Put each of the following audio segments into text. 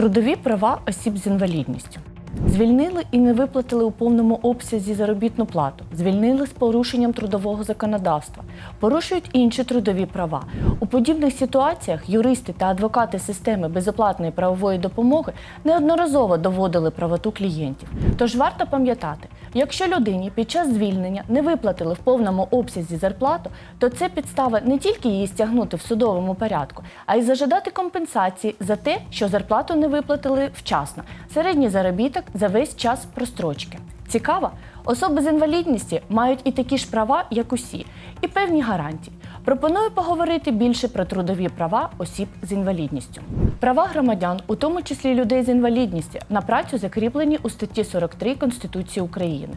Трудові права осіб з інвалідністю. Звільнили і не виплатили у повному обсязі заробітну плату, звільнили з порушенням трудового законодавства, порушують інші трудові права. У подібних ситуаціях юристи та адвокати системи безоплатної правової допомоги неодноразово доводили правоту клієнтів. Тож варто пам'ятати, якщо людині під час звільнення не виплатили в повному обсязі зарплату, то це підстава не тільки її стягнути в судовому порядку, а й зажадати компенсації за те, що зарплату не виплатили вчасно, середній заробіток за весь час прострочки. Цікаво, особи з інвалідністю мають і такі ж права, як усі, і певні гарантії. Пропоную поговорити більше про трудові права осіб з інвалідністю. Права громадян, у тому числі людей з інвалідністю, на працю закріплені у статті 43 Конституції України.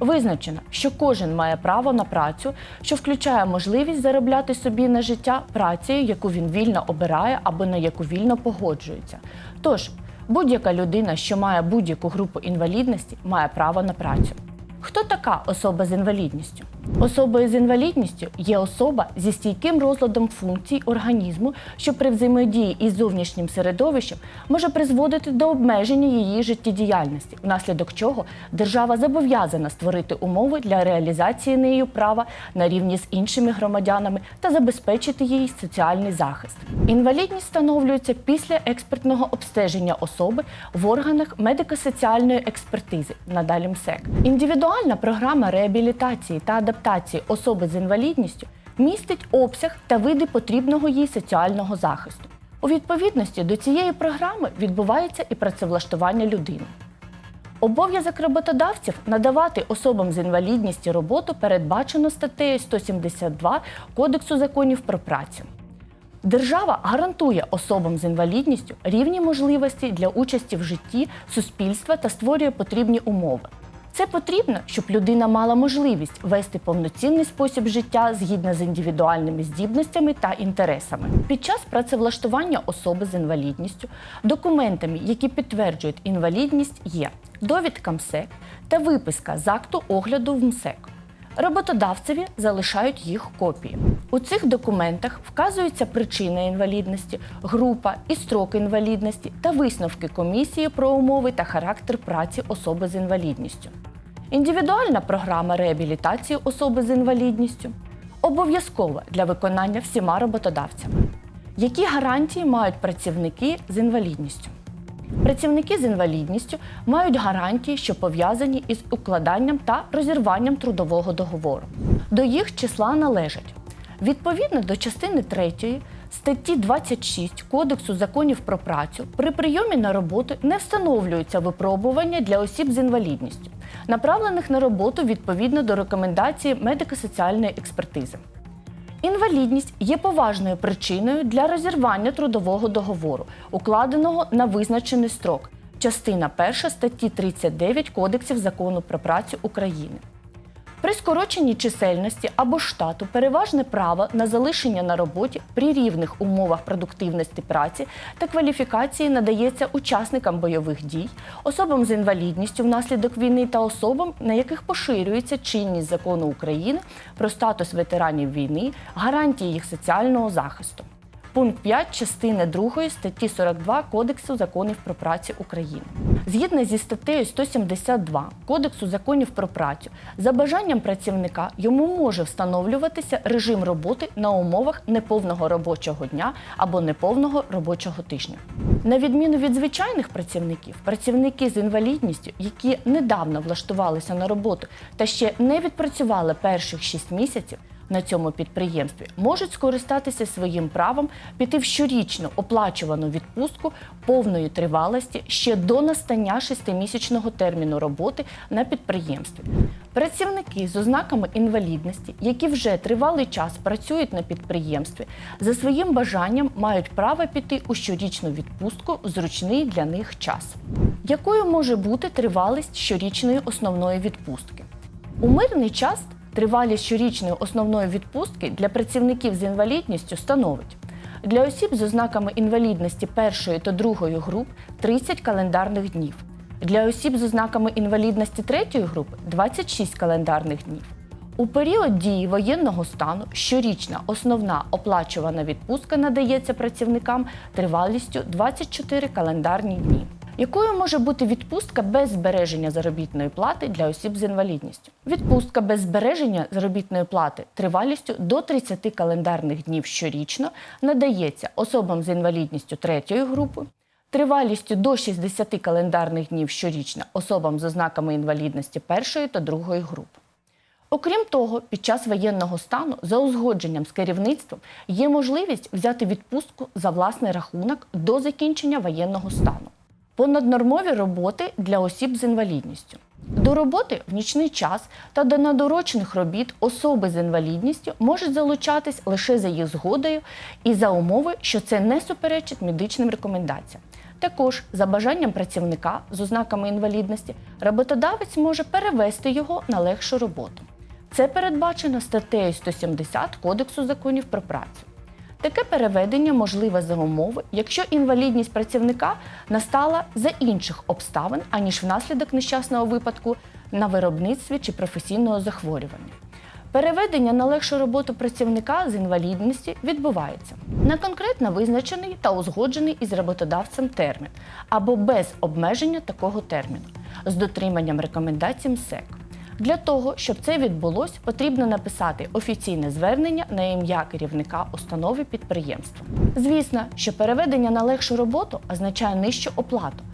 Визначено, що кожен має право на працю, що включає можливість заробляти собі на життя працею, яку він вільно обирає або на яку вільно погоджується. Тож, будь-яка людина, що має будь-яку групу інвалідності, має право на працю. Хто така особа з інвалідністю? Особою з інвалідністю є особа зі стійким розладом функцій організму, що при взаємодії із зовнішнім середовищем може призводити до обмеження її життєдіяльності, внаслідок чого держава зобов'язана створити умови для реалізації нею права на рівні з іншими громадянами та забезпечити їй соціальний захист. Інвалідність встановлюється після експертного обстеження особи в органах медико-соціальної експертизи, надалі МСЕК. Індивідуальна програма реабілітації та адаптації особи з інвалідністю містить обсяг та види потрібного їй соціального захисту. У відповідності до цієї програми відбувається і працевлаштування людини. Обов'язок роботодавців надавати особам з інвалідністю роботу передбачено статтею 172 Кодексу законів про працю. Держава гарантує особам з інвалідністю рівні можливості для участі в житті суспільства та створює потрібні умови. Це потрібно, щоб людина мала можливість вести повноцінний спосіб життя згідно з індивідуальними здібностями та інтересами. Під час працевлаштування особи з інвалідністю документами, які підтверджують інвалідність, є довідка МСЕК та виписка з акту огляду в МСЕК. Роботодавцеві залишають їх копії. У цих документах вказується причина інвалідності, група і строк інвалідності та висновки комісії про умови та характер праці особи з інвалідністю. Індивідуальна програма реабілітації особи з інвалідністю обов'язкова для виконання всіма роботодавцями. Які гарантії мають працівники з інвалідністю? Працівники з інвалідністю мають гарантії, що пов'язані із укладанням та розірванням трудового договору. До їх числа належать відповідно до частини 3 статті 26 Кодексу законів про працю при прийомі на роботу не встановлюються випробування для осіб з інвалідністю, направлених на роботу відповідно до рекомендації медико-соціальної експертизи. Інвалідність є поважною причиною для розірвання трудового договору, укладеного на визначений строк. Частина 1 статті 39 Кодексів закону про працю України. При скороченні чисельності або штату переважне право на залишення на роботі при рівних умовах продуктивності праці та кваліфікації надається учасникам бойових дій, особам з інвалідністю внаслідок війни та особам, на яких поширюється чинність закону України про статус ветеранів війни, гарантії їх соціального захисту. Пункт 5 частини 2 статті 42 Кодексу законів про працю України. Згідно зі статтею 172 Кодексу законів про працю, за бажанням працівника йому може встановлюватися режим роботи на умовах неповного робочого дня або неповного робочого тижня. На відміну від звичайних працівників, працівники з інвалідністю, які недавно влаштувалися на роботу та ще не відпрацювали перших 6 місяців, на цьому підприємстві можуть скористатися своїм правом піти в щорічну оплачувану відпустку повної тривалості ще до настання шестимісячного терміну роботи на підприємстві. Працівники з ознаками інвалідності, які вже тривалий час працюють на підприємстві, за своїм бажанням мають право піти у щорічну відпустку в зручний для них час. Якою може бути тривалість щорічної основної відпустки? У мирний час Тривалість щорічної основної відпустки для працівників з інвалідністю становить для осіб з ознаками інвалідності першої та другої груп 30 календарних днів, для осіб з ознаками інвалідності третьої групи 26 календарних днів. У період дії воєнного стану щорічна основна оплачувана відпустка надається працівникам тривалістю 24 календарні дні. Якою може бути відпустка без збереження заробітної плати для осіб з інвалідністю? Відпустка без збереження заробітної плати тривалістю до 30 календарних днів щорічно надається особам з інвалідністю третьої групи, тривалістю до 60 календарних днів щорічно особам з ознаками інвалідності першої та другої групи. Окрім того, під час воєнного стану за узгодженням з керівництвом є можливість взяти відпустку за власний рахунок до закінчення воєнного стану. Понаднормові роботи для осіб з інвалідністю. До роботи в нічний час та до надорочних робіт особи з інвалідністю можуть залучатись лише за їх згодою і за умови, що це не суперечить медичним рекомендаціям. Також, за бажанням працівника з ознаками інвалідності, роботодавець може перевести його на легшу роботу. Це передбачено статтею 170 Кодексу законів про працю. Таке переведення можливе за умови, якщо інвалідність працівника настала за інших обставин, аніж внаслідок нещасного випадку на виробництві чи професійного захворювання. Переведення на легшу роботу працівника з інвалідності відбувається на конкретно визначений та узгоджений із роботодавцем термін або без обмеження такого терміну з дотриманням рекомендацій МСЕК. Для того, щоб це відбулось, потрібно написати офіційне звернення на ім'я керівника установи підприємства. Звісно, що переведення на легшу роботу означає нижчу оплату.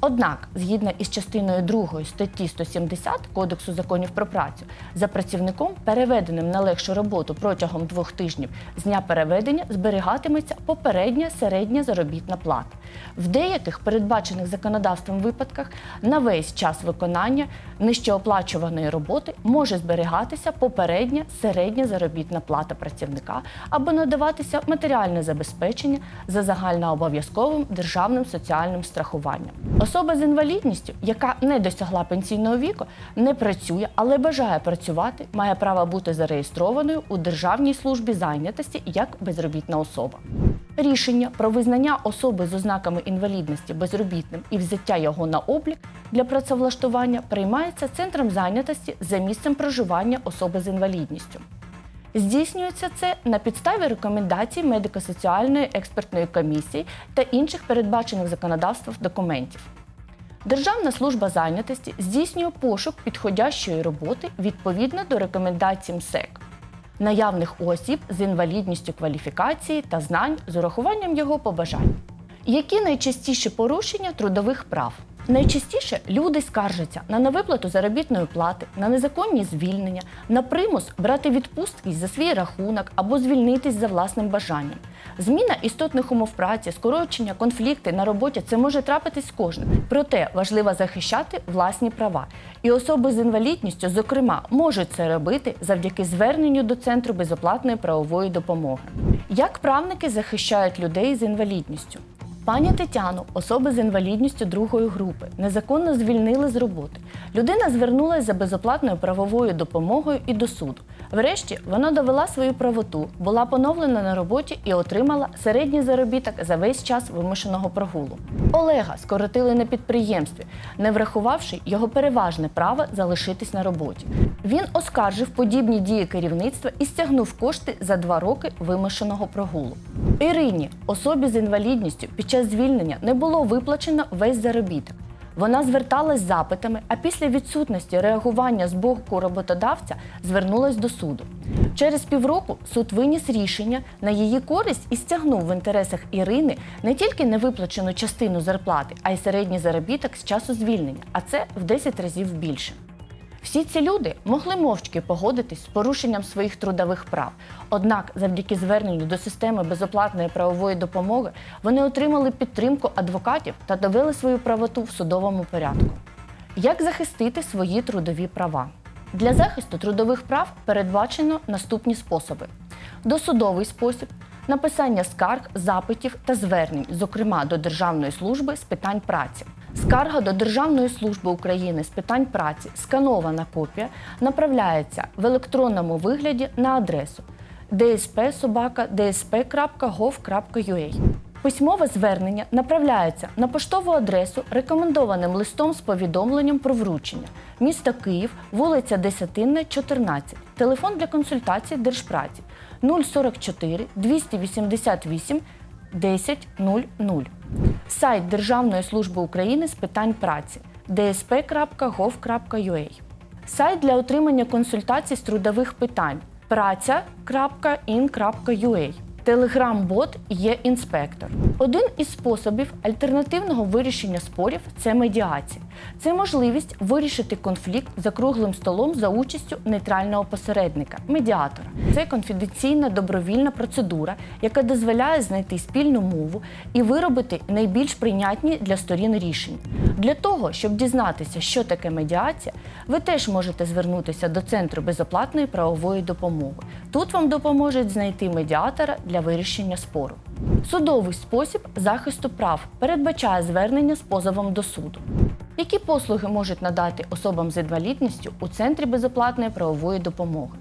Однак, згідно із частиною 2 статті 170 Кодексу законів про працю, за працівником, переведеним на легшу роботу протягом двох тижнів з дня переведення зберігатиметься попередня середня заробітна плата. В деяких передбачених законодавством випадках на весь час виконання нижчеоплачуваної роботи може зберігатися попередня середня заробітна плата працівника або надаватися матеріальне забезпечення за загальнообов'язковим державним соціальним страхуванням. Особа з інвалідністю, яка не досягла пенсійного віку, не працює, але бажає працювати, має право бути зареєстрованою у Державній службі зайнятості як безробітна особа. Рішення про визнання особи з ознаками інвалідності безробітним і взяття його на облік для працевлаштування приймається центром зайнятості за місцем проживання особи з інвалідністю. Здійснюється це на підставі рекомендацій медико-соціальної експертної комісії та інших передбачених законодавством документів. Державна служба зайнятості здійснює пошук підходящої роботи відповідно до рекомендацій МСЕК, наявних осіб з інвалідністю кваліфікації та знань з урахуванням його побажань. Які найчастіші порушення трудових прав? Найчастіше люди скаржаться на невиплату заробітної плати, на незаконні звільнення, на примус брати відпустки за свій рахунок або звільнитись за власним бажанням. Зміна істотних умов праці, скорочення, конфлікти на роботі це може трапитись кожним. Проте важливо захищати власні права. І особи з інвалідністю, зокрема, можуть це робити завдяки зверненню до центру безоплатної правової допомоги. Як правники захищають людей з інвалідністю? Пані Тетяну, особи з інвалідністю другої групи, незаконно звільнили з роботи. Людина звернулася за безоплатною правовою допомогою і до суду. Врешті вона довела свою правоту, була поновлена на роботі і отримала середній заробіток за весь час вимушеного прогулу. Олега скоротили на підприємстві, не врахувавши його переважне право залишитись на роботі. Він оскаржив подібні дії керівництва і стягнув кошти за два роки вимушеного прогулу. Ірині, особі з інвалідністю, під час звільнення не було виплачено весь заробіток. Вона зверталась з запитами, а після відсутності реагування з боку роботодавця звернулась до суду. Через півроку суд виніс рішення на її користь і стягнув в інтересах Ірини не тільки невиплачену частину зарплати, а й середній заробіток з часу звільнення, а це в 10 разів більше. Всі ці люди могли мовчки погодитись з порушенням своїх трудових прав. Однак, завдяки зверненню до системи безоплатної правової допомоги, вони отримали підтримку адвокатів та довели свою правоту в судовому порядку. Як захистити свої трудові права? Для захисту трудових прав передбачено наступні способи: досудовий спосіб, написання скарг, запитів та звернень, зокрема до Державної служби з питань праці. Скарга до Державної служби України з питань праці, сканована копія, направляється в електронному вигляді на адресу dsp.dsp.gov.ua. Письмове звернення направляється на поштову адресу рекомендованим листом з повідомленням про вручення. Місто Київ, вулиця Десятинна, 14. Телефон для консультацій Держпраці 044 288 1000. Сайт Державної служби України з питань праці dsp.gov.ua. Сайт для отримання консультацій з трудових питань праця.in.ua. Телеграм-бот є інспектор. Один із способів альтернативного вирішення спорів це медіація. Це можливість вирішити конфлікт за круглим столом за участю нейтрального посередника медіатора. Це конфіденційна добровільна процедура, яка дозволяє знайти спільну мову і виробити найбільш прийнятні для сторін рішення. Для того, щоб дізнатися, що таке медіація, ви теж можете звернутися до центру безоплатної правової допомоги. Тут вам допоможуть знайти медіатора для вирішення спору. Судовий спосіб захисту прав передбачає звернення з позовом до суду. Які послуги можуть надати особам з інвалідністю у центрі безоплатної правової допомоги?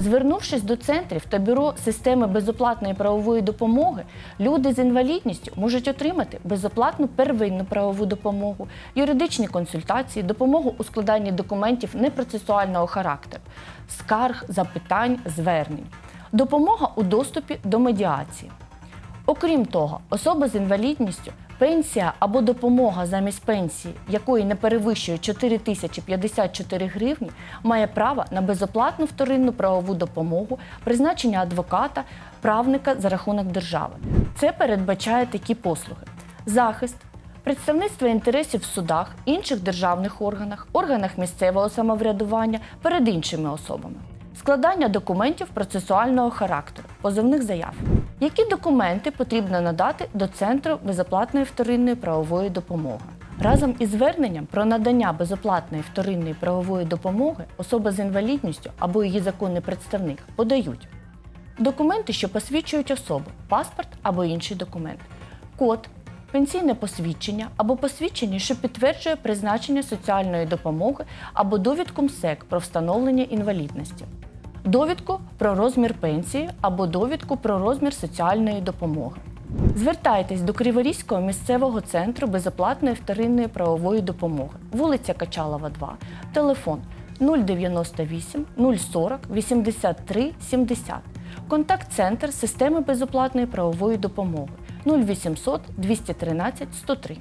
Звернувшись до центрів та бюро системи безоплатної правової допомоги, люди з інвалідністю можуть отримати безоплатну первинну правову допомогу, юридичні консультації, допомогу у складанні документів непроцесуального характеру, скарг, запитань, звернень, допомога у доступі до медіації. Окрім того, особа з інвалідністю, пенсія або допомога замість пенсії, якої не перевищує 4054 гривні, має право на безоплатну вторинну правову допомогу, призначення адвоката, правника за рахунок держави. Це передбачає такі послуги: захист, представництво інтересів в судах, інших державних органах, органах місцевого самоврядування перед іншими особами. Складання документів процесуального характеру, позовних заяв. Які документи потрібно надати до Центру безоплатної вторинної правової допомоги? Разом із зверненням про надання безоплатної вторинної правової допомоги особа з інвалідністю або її законний представник подають документи, що посвідчують особу, паспорт або інший документ, код, пенсійне посвідчення або посвідчення, що підтверджує призначення соціальної допомоги або довідку МСЕК про встановлення інвалідності, довідку про розмір пенсії або довідку про розмір соціальної допомоги. Звертайтесь до Криворізького місцевого центру безоплатної вторинної правової допомоги, вулиця Качалова, 2, телефон 098 040 83 70. Контакт-центр системи безоплатної правової допомоги 0800 213 103.